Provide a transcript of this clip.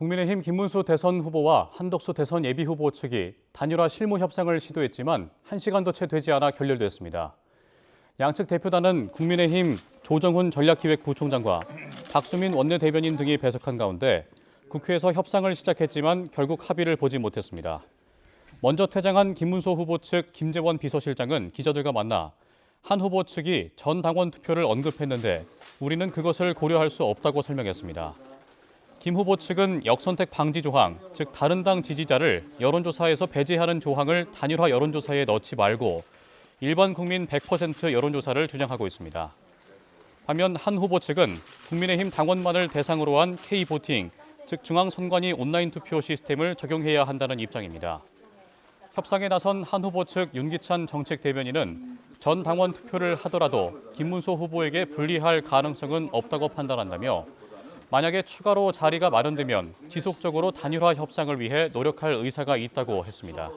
국민의힘 김문수 대선 후보와 한덕수 대선 예비 후보 측이 단일화 실무 협상을 시도했지만 1시간도 채 되지 않아 결렬됐습니다. 양측 대표단은 국민의힘 조정훈 전략기획부총장과 박수민 원내대변인 등이 배석한 가운데 국회에서 협상을 시작했지만 결국 합의를 보지 못했습니다. 먼저 퇴장한 김문수 후보 측 김재원 비서실장은 기자들과 만나 한 후보 측이 전 당원 투표를 언급했는데 우리는 그것을 고려할 수 없다고 설명했습니다. 김 후보 측은 역선택 방지 조항, 즉 다른 당 지지자를 여론조사에서 배제하는 조항을 단일화 여론조사에 넣지 말고 일반 국민 100% 여론조사를 주장하고 있습니다. 반면 한 후보 측은 국민의힘 당원만을 대상으로 한 K보팅, 즉 중앙선관위 온라인 투표 시스템을 적용해야 한다는 입장입니다. 협상에 나선 한 후보 측 윤기찬 정책 대변인은 전 당원 투표를 하더라도 김문수 후보에게 불리할 가능성은 없다고 판단한다며 만약에 추가로 자리가 마련되면 지속적으로 단일화 협상을 위해 노력할 의사가 있다고 했습니다.